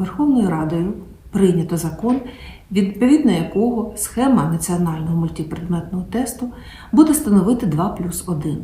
Верховною Радою прийнято закон, відповідно якого схема національного мультипредметного тесту буде становити 2 плюс 1.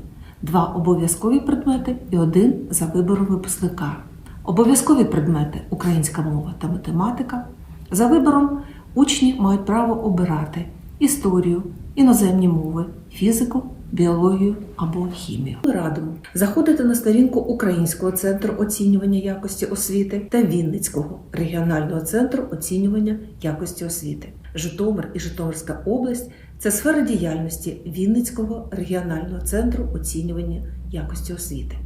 Два обов'язкові предмети і один за вибором випускника. Обов'язкові предмети українська мова та математика. За вибором учні мають право обирати історію, іноземні мови, фізику, біологію або хімію. Ми радимо заходити на сторінку Українського центру оцінювання якості освіти та Вінницького регіонального центру оцінювання якості освіти. Житомир і Житомирська область це сфера діяльності Вінницького регіонального центру оцінювання якості освіти.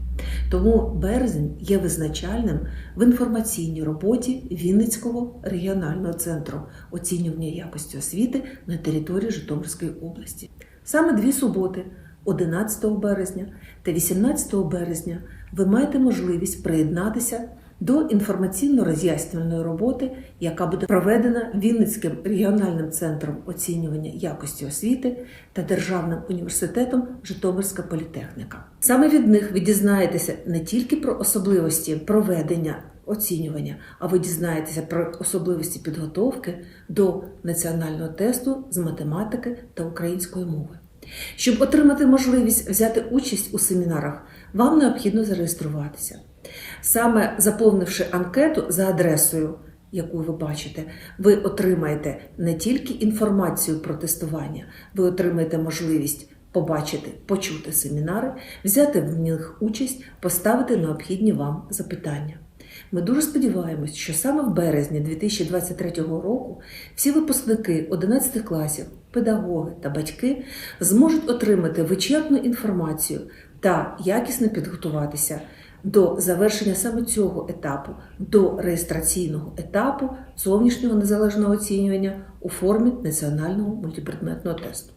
Тому березень є визначальним в інформаційній роботі Вінницького регіонального центру оцінювання якості освіти на території Житомирської області. Саме дві суботи, 11 березня та 18 березня, ви маєте можливість приєднатися до інформаційно-роз'яснювальної роботи, яка буде проведена Вінницьким регіональним центром оцінювання якості освіти та Державним університетом Житомирська політехніка. Саме від них ви дізнаєтеся не тільки про особливості проведення оцінювання, а ви дізнаєтеся про особливості підготовки до національного тесту з математики та української мови. Щоб отримати можливість взяти участь у семінарах, вам необхідно зареєструватися. Саме заповнивши анкету за адресою, яку ви бачите, ви отримаєте не тільки інформацію про тестування, ви отримаєте можливість побачити, почути семінари, взяти в них участь, поставити необхідні вам запитання. Ми дуже сподіваємось, що саме в березні 2023 року всі випускники 11 класів, педагоги та батьки зможуть отримати вичерпну інформацію та якісно підготуватися до завершення саме цього етапу, до реєстраційного етапу зовнішнього незалежного оцінювання у формі національного мультипредметного тесту.